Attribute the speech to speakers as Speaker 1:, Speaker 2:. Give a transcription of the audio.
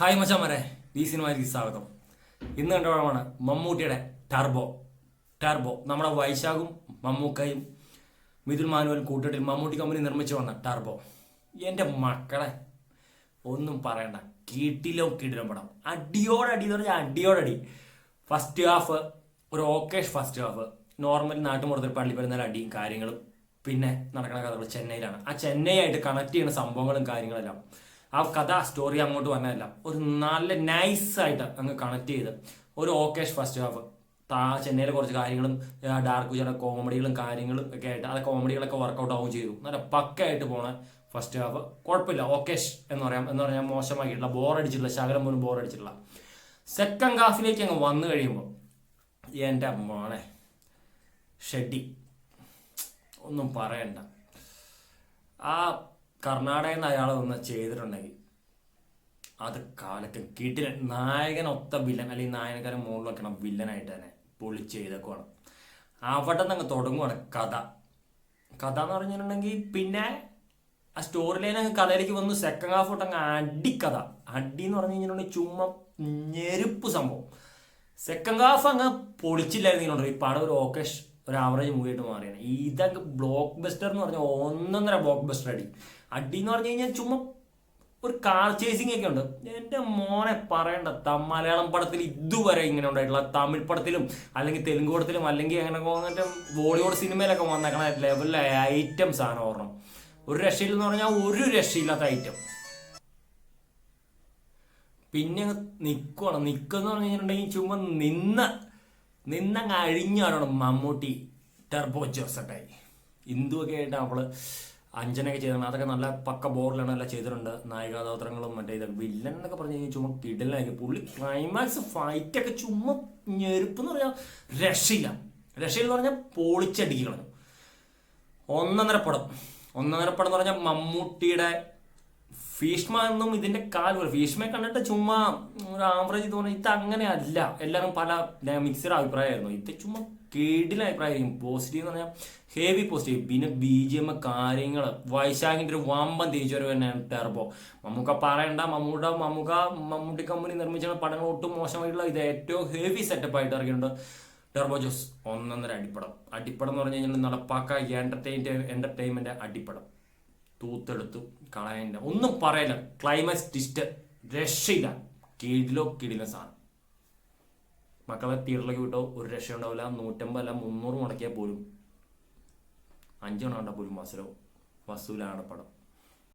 Speaker 1: Hi മച്ചാമരെ ഈ സിനിമയിലേക്ക് സ്വാഗതം. ഇന്ന് കണ്ട പടമാണ് മമ്മൂട്ടിയുടെ ടർബോ. ടർബോ നമ്മുടെ വൈശാഖും മമ്മൂക്കയും മിഥുൻ മാനുവലും കൂട്ടിട്ടിൽ മമ്മൂട്ടി കമ്പനി നിർമ്മിച്ചു വന്ന ടർബോ. എന്റെ മക്കളെ ഒന്നും പറയണ്ട. കീട്ടിലോ കിടിലോ പടം. അടിയോടടി എന്ന് പറഞ്ഞാൽ അടിയോടടി. ഫസ്റ്റ് ഹാഫ് ഒരു ഓക്കേഷ് ഫസ്റ്റ് ഹാഫ് നോർമൽ നാട്ടുമുറത്തിൽ പള്ളി വരുന്ന അടിയും കാര്യങ്ങളും. പിന്നെ നടക്കുന്ന കഥകൾ ചെന്നൈയിലാണ്. ആ ചെന്നൈ ആയിട്ട് കണക്ട് ചെയ്യുന്ന സംഭവങ്ങളും കാര്യങ്ങളെല്ലാം. ആ കഥ സ്റ്റോറി അങ്ങോട്ട് വന്നതല്ല. ഒരു നല്ല നൈസായിട്ട് അങ്ങ് കണക്ട് ചെയ്ത്. ഒരു ഓക്കേഷ് ഫസ്റ്റ് ഹാഫ് താ ചെന്നൈയിലെ കുറച്ച് കാര്യങ്ങളും ഡാർക്ക് ചില കോമഡികളും കാര്യങ്ങളും ഒക്കെ ആയിട്ട് ആ കോമഡികളൊക്കെ വർക്കൗട്ട് ആവുകയും ചെയ്തു. നല്ല പക്കയായിട്ട് പോണ ഫസ്റ്റ് ഹാഫ് കുഴപ്പമില്ല. ഓക്കേഷ് എന്ന് പറയാം. എന്ന് പറഞ്ഞാൽ മോശമാക്കിയിട്ടില്ല ബോർ അടിച്ചിട്ടില്ല ശകലം പോലും ബോർ അടിച്ചിട്ടില്ല സെക്കൻഡ് ഹാഫിലേക്ക് അങ്ങ് വന്നു കഴിയുമ്പോൾ എന്റെ മോനെ ഷെഡി. ഒന്നും പറയണ്ട. ആ കർണാടകയിൽ നിന്ന് അയാൾ ഒന്ന് ചെയ്തിട്ടുണ്ടെങ്കിൽ അത് കാലത്ത് കിട്ടില്ല. നായകനൊത്ത വില്ലൻ അല്ലെങ്കിൽ നായകനെ മുകളിൽ വെക്കണം വില്ലനായിട്ട് തന്നെ പൊളിച്ച് ചെയ്തേക്കുവാണ്. അവിടെ നിന്ന് തുടങ്ങുവാണ് കഥ. കഥ എന്ന് പറഞ്ഞിട്ടുണ്ടെങ്കിൽ പിന്നെ ആ സ്റ്റോറി ലൈൻ അങ്ങ് കഥയിലേക്ക് വന്നു സെക്കൻഡ് ഹാഫ് തൊട്ട് അങ്ങ് അടിക്കഥ അടി എന്ന് പറഞ്ഞു കഴിഞ്ഞിട്ടുണ്ടെങ്കിൽ ചുമ്മാ ഞെരുപ്പ് സംഭവം. സെക്കൻഡ് ഹാഫ് അങ്ങ് പൊളിച്ചില്ലായിരുന്നു ഈ പടം ഒരു ഓക്കേഷ് ഒരു ആവറേജ് മൂവി ആയിട്ട് മാറിയാണ്. ഇതൊക്കെ ബ്ലോക്ക് ബസ്റ്റർ എന്ന് പറഞ്ഞാൽ ഒന്നൊന്നര ബ്ലോക്ക് ബസ്റ്റർ അടി. അടി എന്ന് പറഞ്ഞു കഴിഞ്ഞാൽ ചുമ്മാ ഒരു കാർ ചേസിങ് ഒക്കെ ഉണ്ട്. എന്റെ മോനെ പറയണ്ട മലയാളം പടത്തിൽ ഇതുവരെ ഇങ്ങനെ ഉണ്ടായിട്ടുള്ള തമിഴ് പടത്തിലും അല്ലെങ്കിൽ തെലുങ്ക് പടത്തിലും അല്ലെങ്കിൽ അങ്ങനെ മറ്റേ ബോളിവുഡ് സിനിമയിലൊക്കെ വന്നേക്കണ ലെവലിലെ ഐറ്റം സാധനം ഓർണം ഒരു രക്ഷയില്ലെന്ന് പറഞ്ഞാൽ ഒരു രക്ഷയില്ലാത്ത ഐറ്റം പിന്നെ അങ്ങ് നിൽക്കുവാണ് നിൽക്കുമെന്ന് പറഞ്ഞു കഴിഞ്ഞിട്ടുണ്ടെങ്കിൽ ചുമ്മാ നിന്ന് നിന്നങ്ങ് അഴിഞ്ഞാണ് മമ്മൂട്ടി ടെർബോ ജോസഫായി ഇന്ദുവൊക്കെ ആയിട്ട് അവൾ അഞ്ജനൊക്കെ ചെയ്തിട്ടുണ്ട് അതൊക്കെ നല്ല പക്ക ബോറിലാണ് എല്ലാം ചെയ്തിട്ടുണ്ട്. നായികാതോത്രങ്ങളും മറ്റേ ഇത് വില്ലൻ എന്നൊക്കെ പറഞ്ഞു കഴിഞ്ഞാൽ ചുമ്മാ കിടലായി പുള്ളി ക്ലൈമാക്സ് ഫൈറ്റൊക്കെ ചുമ്മാ ഞെരുപ്പ് എന്ന് പറഞ്ഞാൽ രക്ഷയില്ല എന്ന് പറഞ്ഞാൽ പൊളിച്ചടിക്കണം ഒന്നര പടം. ഒന്നര പടം എന്ന് പറഞ്ഞാൽ മമ്മൂട്ടിയുടെ ഭീഷ്മ എന്നും ഇതിന്റെ കാൽ ഭീഷ്മയെ കണ്ടിട്ട് ചുമ്മാ ഒരു ആവറേജ് തോന്നി ഇത് അങ്ങനെ അല്ല എല്ലാവരും പല മിക്സഡ് അഭിപ്രായമായിരുന്നു. ഇത് ചുമ്മാ കേടിലെ അഭിപ്രായമായിരിക്കും. പോസിറ്റീവ് എന്ന് പറഞ്ഞാൽ ഹെവി പോസിറ്റീവ് പിന്നെ ബി ജി എം കാര്യങ്ങൾ വൈശാഖിന്റെ ഒരു വമ്പൻ തിരിച്ചുവരവ് തന്നെയാണ് ടെർബോ മമ്മൂക്ക പറയണ്ട. മമ്മൂടെ മമ്മൂക്ക മമ്മൂട്ടി കമ്പനി നിർമ്മിച്ച പടങ്ങൾ ഒട്ടും മോശമായിട്ടുള്ള ഇത് ഏറ്റവും ഹെവി സെറ്റപ്പ് ആയിട്ട് ഇറങ്ങിയിട്ടുണ്ട്. ടെർബോ ജോസ് ഒന്നൊന്നര അടിപ്പടം. അടിപ്പടം എന്ന് പറഞ്ഞു കഴിഞ്ഞാൽ നടപ്പാക്ക എന്റർടൈൻമെന്റ് അടിപ്പടം. തൂത്തെടുത്തു കളയണ്ട. ഒന്നും പറയല്ല. ക്ലൈമാക്സ് ഡിസ്റ്റ് രക്ഷയില്ല. കിടിലോ കിടിലോ സാധനം. മക്കളെ തിയേറ്ററിലേക്ക് വിട്ടോ ഒരു രക്ഷ ഉണ്ടാവില്ല. നൂറ്റമ്പത് അല്ല മുന്നൂറ് മുടക്കിയാൽ പോലും അഞ്ചെണ്ണം കണ്ടാൽ പോലും വസലോ വസൂലാണ് പടം.